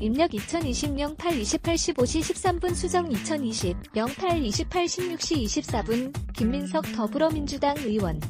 입력 2020 08 28 15시 13분 수정 2020 08 28 16시 24분 김민석 더불어민주당 의원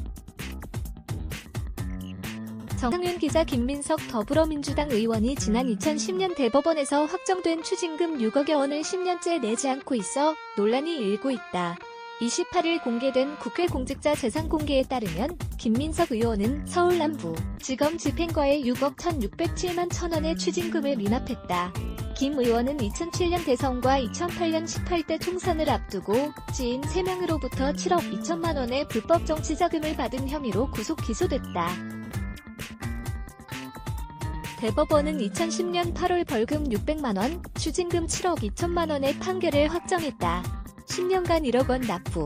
정상윤 기자 김민석 더불어민주당 의원이 지난 2010년 대법원에서 확정된 추징금 6억여 원을 10년째 내지 않고 있어 논란이 일고 있다. 28일 공개된 국회 공직자 재산 공개에 따르면 김민석 의원은 서울 남부 지검 집행과에 6억 1,607만 천원의 추징금을 미납했다. 김 의원은 2007년 대선과 2008년 18대 총선을 앞두고 지인 3명으로부터 7억 2천만 원의 불법 정치 자금을 받은 혐의로 구속 기소됐다. 대법원은 2010년 8월 벌금 600만원, 추징금 7억 2천만 원의 판결을 확정했다. 10년간 1억 원 납부.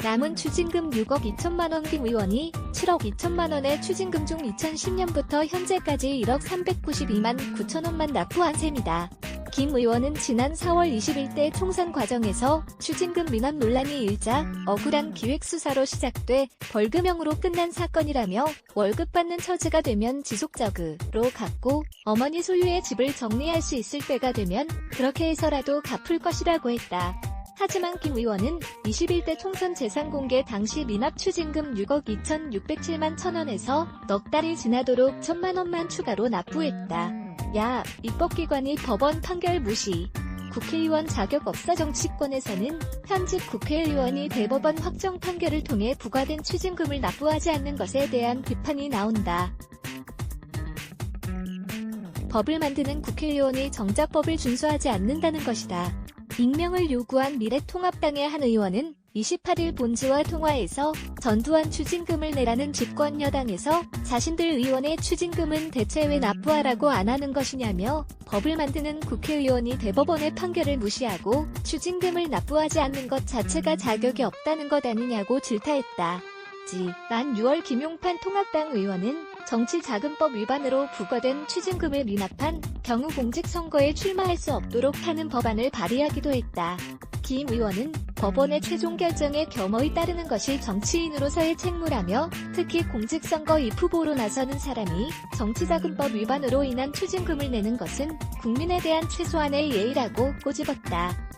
남은 추징금 6억 2천만 원 김 의원이 7억 2천만 원의 추징금 중 2010년부터 현재까지 1억 392만 9천 원만 납부한 셈이다. 김 의원은 지난 4월 21대 총선 과정에서 추징금 미납 논란이 일자 억울한 기획수사로 시작돼 벌금형으로 끝난 사건이라며 월급 받는 처지가 되면 지속적으로 갚고 어머니 소유의 집을 정리할 수 있을 때가 되면 그렇게 해서라도 갚을 것이라고 했다. 하지만 김 의원은 21대 총선 재산 공개 당시 미납 추징금 6억 2,607만 천원에서 넉 달이 지나도록 천만 원만 추가로 납부했다. 야, 입법기관이 법원 판결 무시. 국회의원 자격 없어 정치권에서는 현직 국회의원이 대법원 확정 판결을 통해 부과된 추징금을 납부하지 않는 것에 대한 비판이 나온다. 법을 만드는 국회의원이 정작 법을 준수하지 않는다는 것이다. 익명을 요구한 미래통합당의 한 의원은 28일 본지와 통화에서 전두환 추징금을 내라는 집권 여당에서 자신들 의원의 추징금은 대체 왜 납부하라고 안 하는 것이냐며 법을 만드는 국회의원이 대법원의 판결을 무시하고 추징금을 납부하지 않는 것 자체가 자격이 없다는 것 아니냐고 질타했다. 지난 6월 김용판 통합당 의원은 정치자금법 위반으로 부과된 추징금을 미납한 경우 공직선거에 출마할 수 없도록 하는 법안을 발의하기도 했다. 김 의원은 법원의 최종 결정에 겸허히 따르는 것이 정치인으로서의 책무라며 특히 공직선거 입후보로 나서는 사람이 정치자금법 위반으로 인한 추징금을 내는 것은 국민에 대한 최소한의 예의라고 꼬집었다.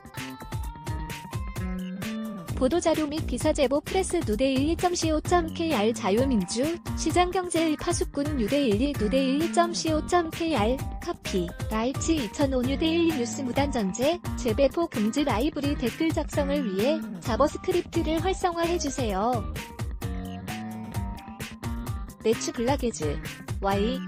보도자료 및 기사제보 프레스 누대 11.co.kr 자유민주 시장경제의 파수꾼 유대11 누대 11.co.kr 커피 라이치 2005 뉴데일리 뉴스 무단전제 재배포 금지 라이브리 댓글 작성을 위해 자버스크립트를 활성화해주세요. 매추 블라게즈 Y